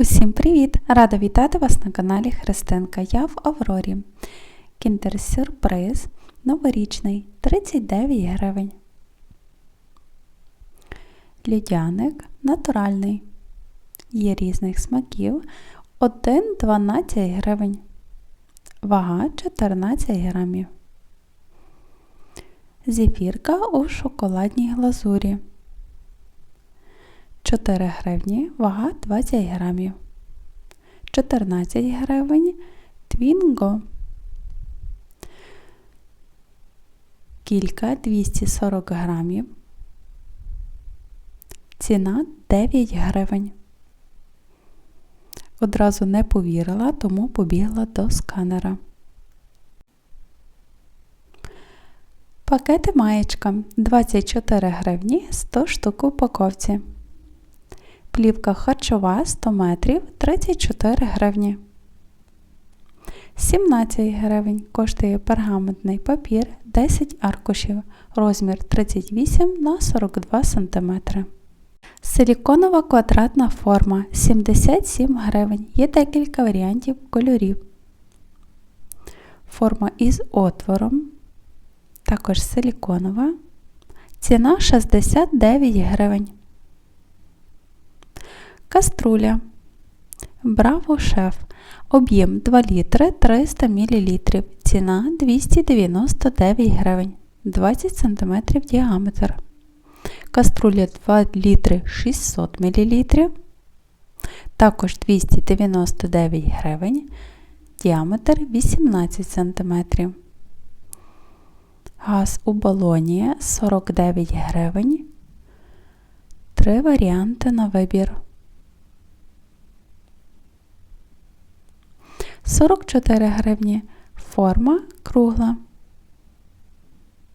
Усім привіт! Рада вітати вас на каналі Христинка. Я в Аврорі. Кіндер сюрприз новорічний 39 гривень. Льодяник натуральний. Є різних смаків. 1,12 гривень. Вага 14 грамів. Зефірка у шоколадній глазурі. 4 гривні, вага 20 грамів. 14 гривень твінго. Кілька 240 грамів. Ціна 9 гривень. Одразу не повірила, тому побігла до сканера. Пакети маєчка 24 гривні 100 штук у упаковці. Плівка харчова 100 метрів 34 гривні. 17 гривень коштує пергаментний папір 10 аркушів, розмір 38 на 42 см. Силіконова квадратна форма 77 гривень. Є декілька варіантів кольорів. Форма із отвором. Також силіконова. Ціна 69 гривень. Каструля. Браво шеф. Об'єм 2 літри 300 мл. Ціна 299 гривень. 20 см діаметр. Каструля 2 літри 600 мл. Також 299 гривень. Діаметр 18 см. Газ у балоні 49 гривень. Три варіанти на вибір. 44 гривні. Форма кругла.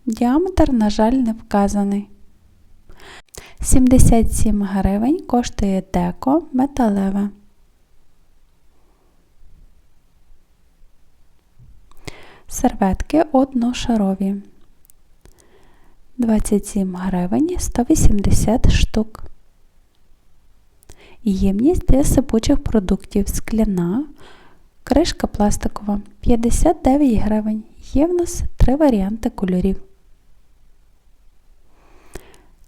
Діаметр, на жаль, не вказаний. 77 гривень коштує деко металеве. Серветки одношарові. 27 гривень 180 штук. Ємність для сипучих продуктів скляна Кришка пластикова 59 гривень. Є в нас три варіанти кольорів.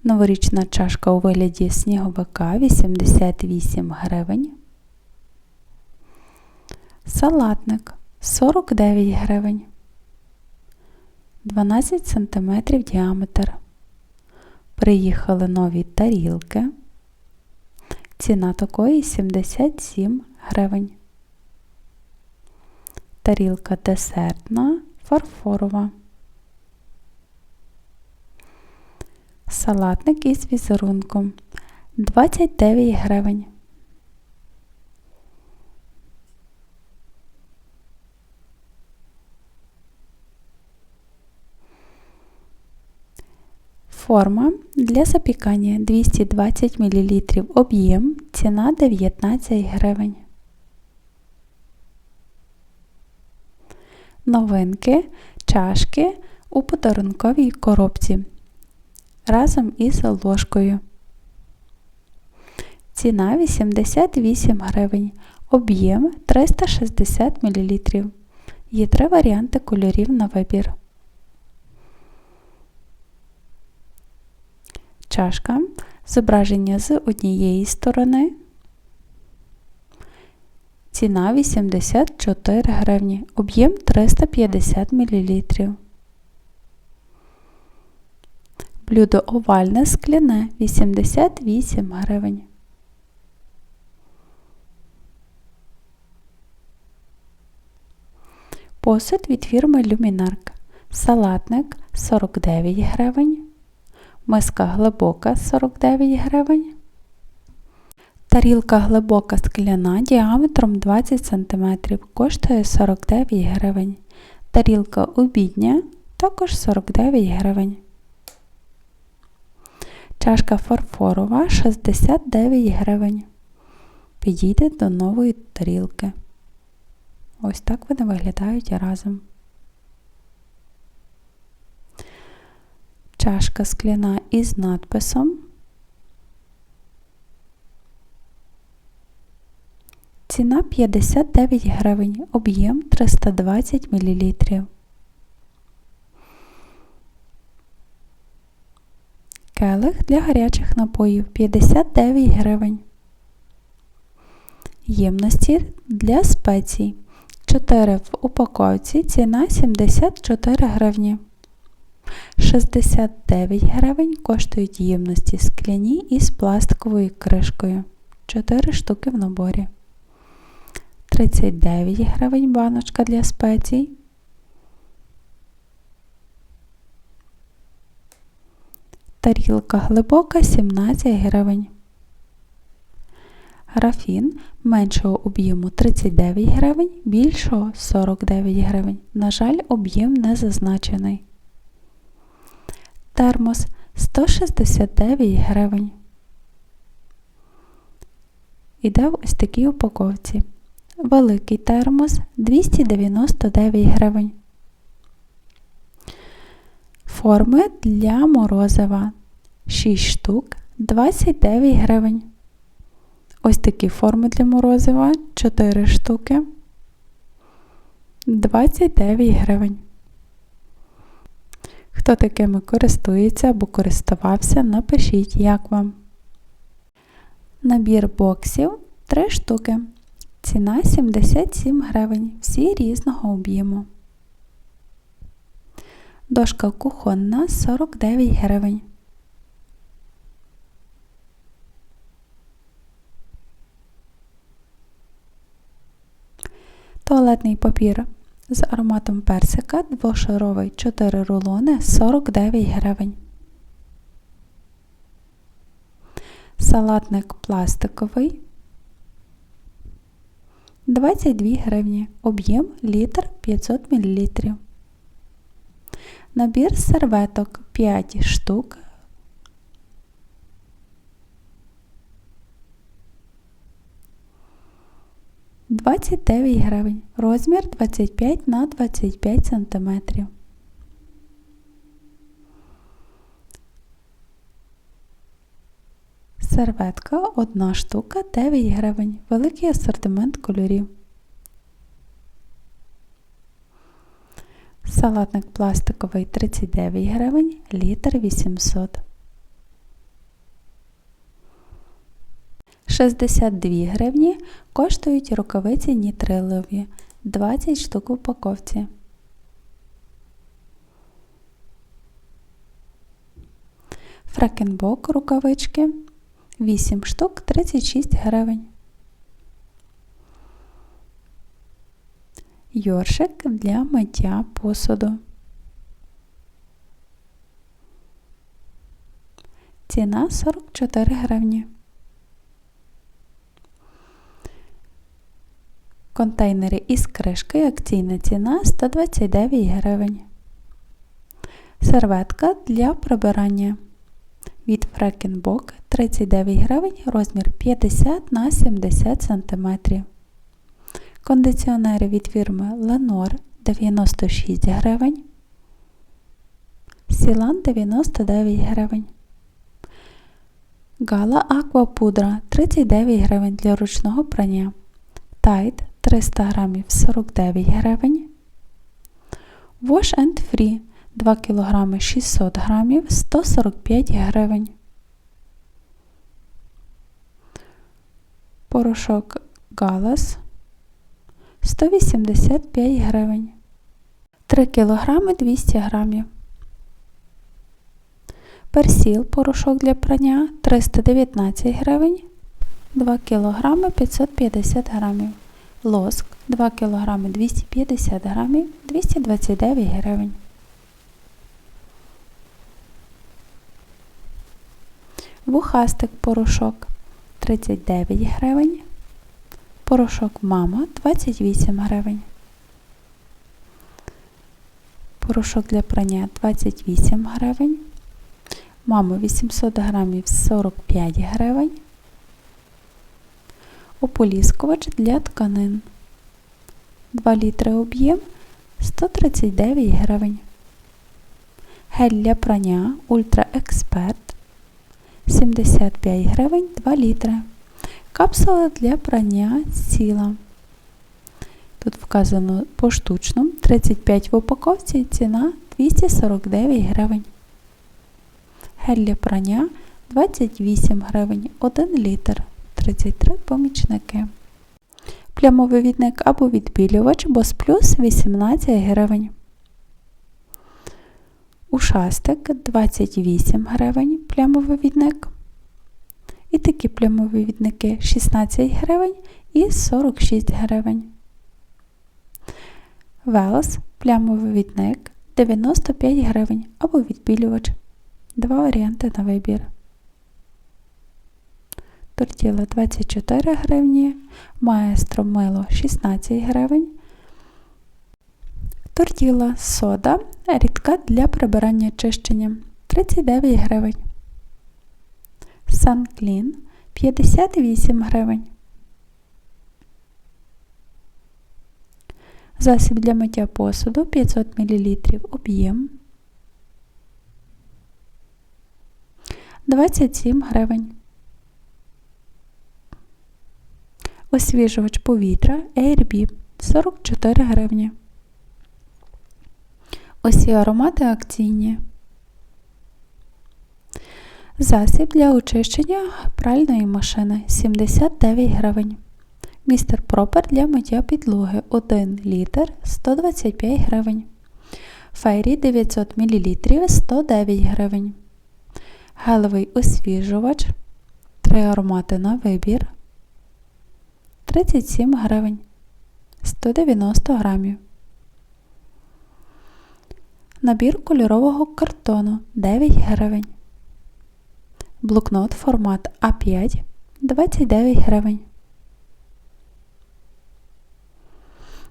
Новорічна чашка у вигляді сніговика 88 гривень. Салатник 49 гривень. 12 см діаметр. Приїхали нові тарілки. Ціна такої 77 гривень тарілка десертна, фарфорова, салатник із візерунком. 29 гривень. Форма для запікання. 220 мл об'єм, ціна 19 гривень. Новинки, чашки у подарунковій коробці разом із ложкою. Ціна 88 гривень. Об'єм 360 мл. Є три варіанти кольорів на вибір. Чашка. Зображення з однієї сторони Ціна 84 гривні. Об'єм 350 мл. Блюдо овальне скляне 88 гривень. Посуд від фірми Люмінарк. Салатник 49 гривень. Миска глибока 49 гривень. Тарілка глибока скляна діаметром 20 см, коштує 49 гривень. Тарілка обідня також 49 гривень. Чашка фарфорова 69 гривень. Підійде до нової тарілки. Ось так вони виглядають разом. Чашка скляна із надписом Ціна 59 гривень, об'єм 320 мл. Келих для гарячих напоїв 59 гривень. Ємності для спецій 4 в упаковці, ціна 74 гривні. 69 гривень коштують ємності скляні із пластиковою кришкою. 4 штуки в наборі. 39 гривень баночка для спецій. Тарілка глибока 17 гривень. Графін меншого об'єму 39 гривень, більшого 49 гривень. На жаль, об'єм не зазначений. Термос 169 гривень. Іде в ось такій упаковці. Великий термос 299 гривень. Форми для морозива 6 штук 29 гривень. Ось такі форми для морозива 4 штуки 29 гривень. Хто такими користується або користувався, напишіть, як вам. Набір боксів 3 штуки. Ціна 77 гривень. Всі різного об'єму. Дошка кухонна 49 гривень. Туалетний папір з ароматом персика двошаровий 4 рулони 49 гривень. Салатник пластиковий 22 гривні. Об'єм літр 500 мл. Набір серветок 5 штук. Двадцять дев'ять гривень. Розмір 25 на 25 сантиметрів. Серветка одна штука 9 гривень. Великий асортимент кольорів. Салатник пластиковий 39 гривень, літр 800. 62 гривні коштують рукавиці нітрилові 20 штук в упаковці. Фрекенбок рукавички 8 штук 36 гривень. Йоршик для миття посуду. Ціна 44 гривні. Контейнери із кришкою акційна ціна 129 гривень. Серветка для прибирання від Фрекенбок 39 гривень, розмір 50 на 70 см. Кондиціонери від фірми Lenor 96 гривень. Сілан 99 гривень. Гала Аква Пудра 39 гривень для ручного прання. Тайт 300 грамів 49 гривень. Wash and Free 2 кг 600 грамів 145 гривень. Порошок Галас 185 гривень. 3 кг 200 грамів. Персіл порошок для прання 319 гривень. 2 кг 550 грамів. Лоск 2 кг 250 грамів 229 гривень. Вухастик порошок 39 гривень. Порошок мама 28 гривень. Порошок для прання 28 гривень. Мама 800 грамів 45 гривень. Ополіскувач для тканин. 2 літри об'єм 139 гривень. Гель для прання Ультра Експерт 75 гривень 2 літри. Капсула для прання ціла. Тут вказано поштучно 35 в упаковці, ціна 249 гривень. Гель для прання 28 гривень, 1 літр, 33 помічники. Плямовий відник або відбілювач Бос Плюс 18 гривень. Ушастик 28 гривень плямовий відник. І такі плямові відники 16 гривень і 46 гривень. Велос плямовий відник 95 гривень або відбілювач. Два варіанти на вибір. Тортіла 24 гривні, маестро мило 16 гривень. Тортіла сода рідка для прибирання чищення 39 гривень. Санклін 58 гривень. Засіб для миття посуду 500 мл об'єм 27 гривень. Освіжувач повітря Airbnb 44 гривні. Усі аромати акційні. Засіб для очищення пральної машини 79 гривень. Містер Пропер для миття підлоги 1 літр 125 гривень. Фейрі 900 мл 109 гривень. Гелевий освіжувач 3 аромати на вибір 37 гривень 190 грамів. Набір кольорового картону 9 гривень. Блокнот формат А5 29 гривень.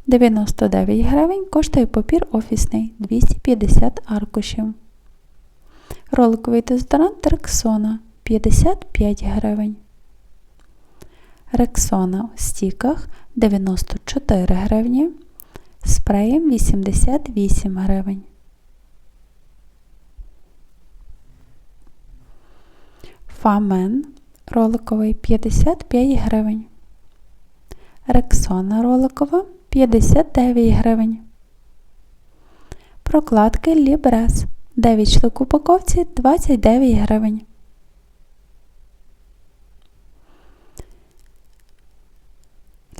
99 гривень коштує папір офісний 250 аркушів. Роликовий дезодорант Рексона 55 гривень. Рексона в стіках 94 гривні. Спреєм 88 гривень. Фамен роликовий 55 гривень. Рексона роликова 59 гривень. Прокладки Лібрес 9 штук упаковці 29 гривень.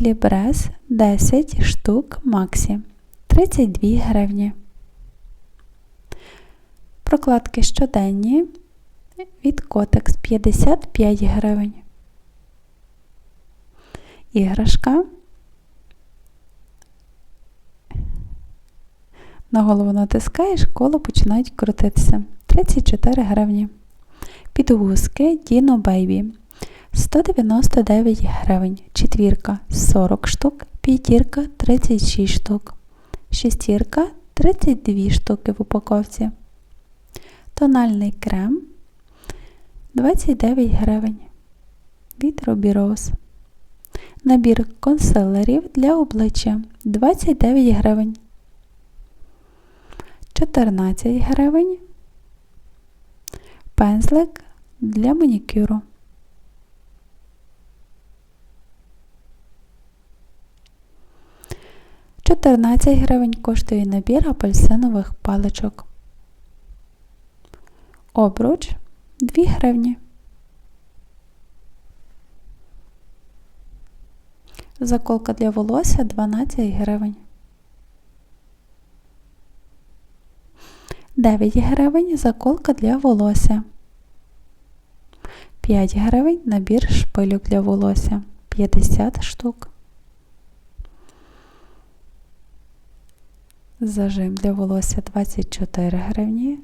Лібрес 10 штук Максі 32 гривні. Прокладки щоденні від Котекс 55 гривень. Іграшка. На голову натискаєш, коло починають крутитися. 34 гривні. Підгузки Dino Baby 199 гривень. Четвірка 40 штук, п'ятірка 36 штук. Шестірка 32 штуки в упаковці. Тональний крем 29 гривень. Від Rose. Набір консилерів для обличчя 29 гривень. 14 гривень. Пензлик для манікюру. Чотирнадцять гривень коштує набір апельсинових паличок. Обруч 2 гривні. Заколка для волосся 12 гривень. 9 гривень заколка для волосся. 5 гривень набір шпилюк для волосся 50 штук. Зажим для волосся 24 гривні.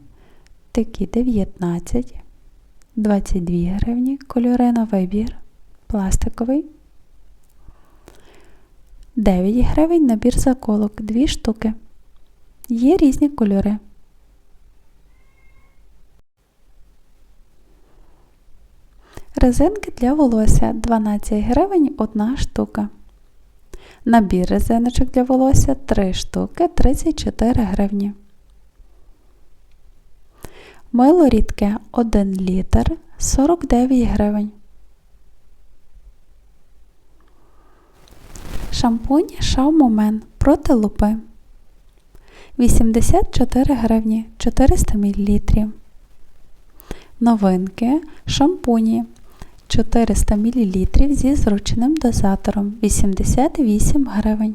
Такі 19, 22 гривні, кольори на вибір, пластиковий. 9 гривень набір заколок 2 штуки. Є різні кольори. Резинки для волосся 12 гривень 1 штука. Набір резиночок для волосся 3 штуки 34 гривні. Мило рідке 1 літр 49 гривень. Шампунь Шаумомен проти лупи 84 гривні 400 мл. Новинки шампуні 400 мл зі зручним дозатором 88 гривень.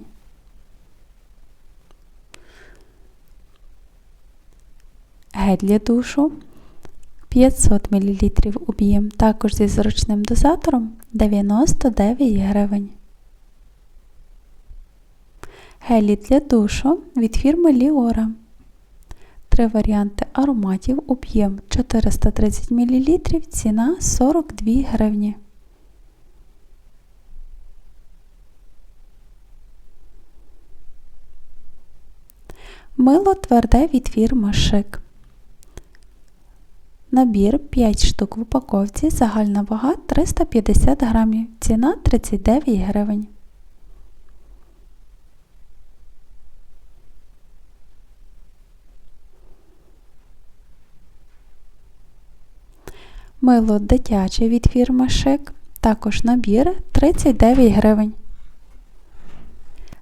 Гель для душу 500 мл об'єм, також зі зручним дозатором 99 гривень. Гелі для душу від фірми Ліора. Три варіанти ароматів, об'єм 430 мл, ціна 42 гривні. Мило тверде від фірми Шик. Набір 5 штук в упаковці, загальна вага 350 грамів, ціна 39 гривень. Мило дитяче від фірми Шик, також набір 39 гривень.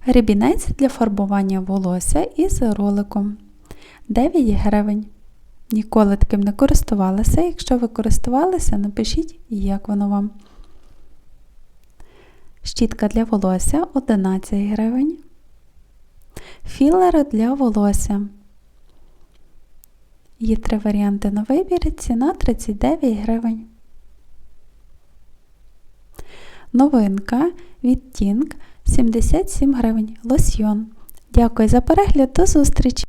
Рібінець для фарбування волосся із роликом 9 гривень. Ніколи таким не користувалася. Якщо ви користувалися, напишіть, як воно вам. Щітка для волосся 11 гривень. Філери для волосся. Є три варіанти на вибір, ціна 39 гривень. Новинка від Тінк 77 гривень. Лосьйон. Дякую за перегляд, до зустрічі!